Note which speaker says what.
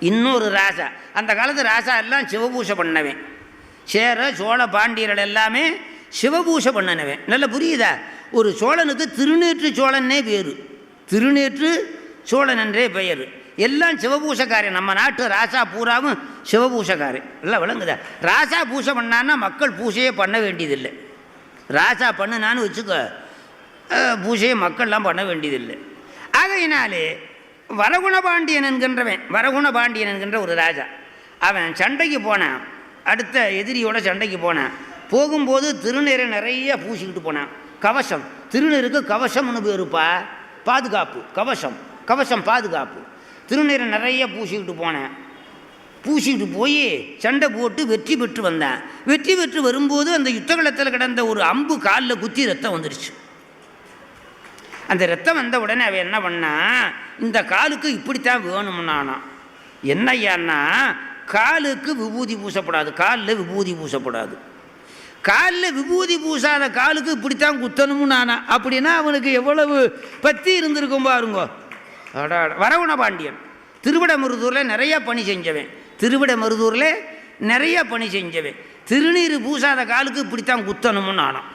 Speaker 1: இன்னொரு ராசா அந்த காலத்து ராசா எல்லாம் சிவபூஷை பண்ணவன் சேர சோழ பாண்டியர்கள் எல்லாமே சிவபூஷை பண்ணனவேன். நல்லா புரியுதா? ஒரு சோழனுக்கு திருநேற்று சோழன்னே பேர். திருநேற்று சோழன் என்றே பெயர். எல்லாம் சிவபூஷக்காரன். நம்ம நாட்டு ராசா பூராவும் சிவபூஷக்காரன். எல்லாம் விளங்குதா? ராசா பூஷை பண்ணான்னா மக்கள் பூஜையே பண்ண வேண்டியதில்லை. ராசா பண்ணுனான்னு வச்சுக்கோ. பூஷையை பூஜையை மக்கள்லாம் பண்ண வேண்டியதில்லை. ஆகையினாலே வரகுணபாண்டியன் என்கின்றவன் வரகுணபாண்டியன் என்கின்ற ஒரு ராஜா. அவன் சண்டைக்கு போனான். அடுத்த எதிரியோட சண்டைக்கு போனான். போகும்போது திருநீரை நிறைய பூசிக்கிட்டு போனான். கவசம். திருநீருக்கு கவசம்னு பேருப்பா பாதுகாப்பு. கவசம். கவசம் பாதுகாப்பு. திருநீரை நிறைய பூசிக்கிட்டு போனேன். பூசிக்கிட்டு போய் சண்டை போட்டு வெற்றி பெற்று வந்தேன். வெற்றி பெற்று வரும்போது அந்த யுத்தகலத்தில் கிடந்த ஒரு அம்பு காலில் குத்தி ரத்தம் வந்துடுச்சு அந்த ரத்தம் வந்த உடனே அவன் என்ன பண்ணா இந்த காலுக்கு இப்படித்தான் வேணும்னானா. என்ன ஐயான்னா காலுக்கு விபூதி பூசப்படாது காலில் விபூதி பூசப்படாது. காலில் விபூதி பூசாத காலுக்கு இப்படித்தான் குத்தணும்னு நானா அப்படின்னா அவனுக்கு எவ்வளவு பத்தி இருந்திருக்கும் பாருங்கோ. வரவண பாண்டியன். திருவிட திருவிடமருதூரில் நிறைய பணி செஞ்சவன். திருவிடமருதூரில் நிறைய பணி செஞ்சவன். திருநீர் பூசாத காலுக்கு இப்படித்தான் குத்தணும்னு ஆனான்